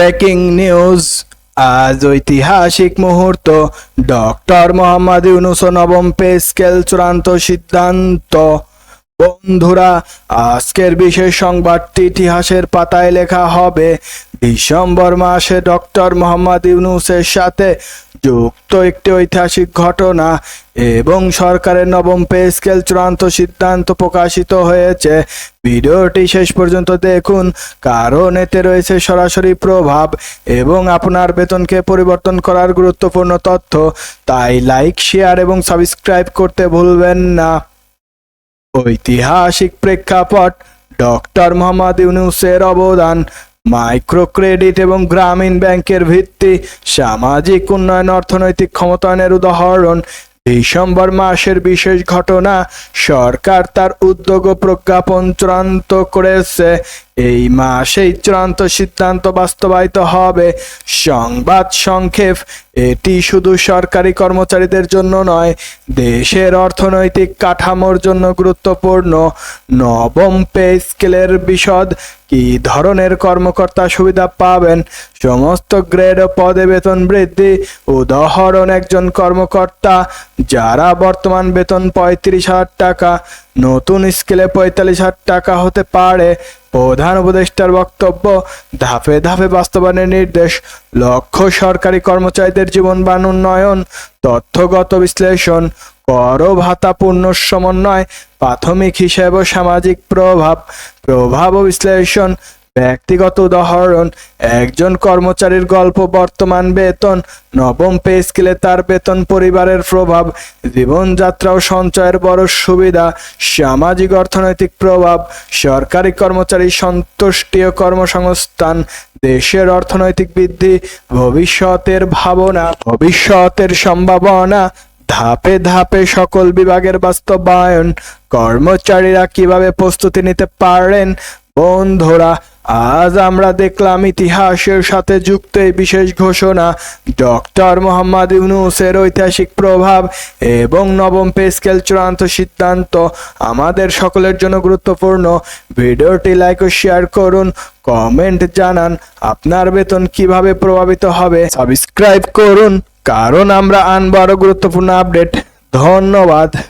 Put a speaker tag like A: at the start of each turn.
A: Breaking news. আজ ঐতিহাসিক মুহূর্ত। ডক্টর মোহাম্মদ ইউনুস নবম পে স্কেল চূড়ান্ত সিদ্ধান্ত। বন্ধুরা, আজকের বিশেষ সংবাদটি ইতিহাসের পাতায় লেখা হবে। ডিসেম্বর মাসে ডক্টর মোহাম্মদ ইউনুসের সাথে যুক্ত একটি ঐতিহাসিক ঘটনা এবং সরকারের নবম পে স্কেল চূড়ান্ত সিদ্ধান্ত প্রকাশিত হয়েছে। ভিডিওটি শেষ পর্যন্ত দেখুন, কারণ এতে রয়েছে সরাসরি প্রভাব এবং আপনার বেতনকে পরিবর্তন করার গুরুত্বপূর্ণ তথ্য। তাই লাইক, শেয়ার এবং সাবস্ক্রাইব করতে ভুলবেন না। ঐতিহাসিক প্রেক্ষাপট, ডক্টর মোহাম্মদ ইউনুসের অবদান। মাইক্রো ক্রেডিট এবং গ্রামীণ ব্যাংকের ভিত্তি, সামাজিক উন্নয়ন, অর্থনৈতিক ক্ষমতায়নের উদাহরণ। ডিসেম্বর মাসের বিশেষ ঘটনা, সরকার তার উদ্যোগ প্রজ্ঞাপন চূড়ান্ত করেছে। এই মাসেই চূড়ান্ত সিদ্ধান্ত বাস্তবায়িত হবে। সংবাদ সংক্ষেপ, এটি শুধু সরকারি কর্মচারীদের জন্য নয়, দেশের অর্থনৈতিক কাঠামোর জন্য গুরুত্বপূর্ণ। নবম পে স্কেলের বিশদ, কি ধরনের কর্মকর্তা সুবিধা পাবেন? সমস্ত গ্রেড ও পদে বেতন বৃদ্ধি, উদাহরণ একজন কর্মকর্তা, যারা বর্তমান বেতন পঁয়ত্রিশ হাজার টাকা, নতুন স্কেলে পঁয়তাল্লিশ হাজার টাকা হতে পারে। প্রধান উপদেষ্টার বক্তব্য, ধাপে ধাপে বাস্তবায়নের নির্দেশ, লক্ষ্য সরকারি কর্মচারীদের জীবন বান উন্নয়ন, তথ্যগত বিশ্লেষণ কর ভাতা পূর্ণ সমন্বয়, প্রাথমিক হিসেব সামাজিক প্রভাব প্রভাব বিশ্লেষণ ব্যক্তিগত উদাহরণ, একজন কর্মচারীর গল্প, বর্তমান বেতন, নবম পে স্কেলে তার বেতন, পরিবারের প্রভাব জীবনযাত্রা ও সঞ্চয়ের বড় সুবিধা, সামাজিক অর্থনৈতিক প্রভাব, সরকারি কর্মচারী সন্তুষ্টি ও কর্মসংস্থান, দেশের অর্থনৈতিক বৃদ্ধি, ভবিষ্যতের ভাবনা, ভবিষ্যতের সম্ভাবনা, ধাপে ধাপে সকল বিভাগের বাস্তবায়ন, কর্মচারীরা কীভাবে প্রস্তুতি নিতে পারেন বন্ধুরা আজ আমরা দেখলাম ইতিহাসের সাথে যুক্ত এই বিশেষ ঘোষণা। ডক্টর মোহাম্মদ ইউনুসের ঐতিহাসিক প্রভাব এবং নবম পে স্কেল চূড়ান্ত সিদ্ধান্ত আমাদের সকলের জন্য গুরুত্বপূর্ণ। ভিডিওটি লাইক ও শেয়ার করুন, কমেন্ট জানান আপনার বেতন কীভাবে প্রভাবিত হবে। সাবস্ক্রাইব করুন, কারণ আমরা আনব আরও গুরুত্বপূর্ণ আপডেট। ধন্যবাদ।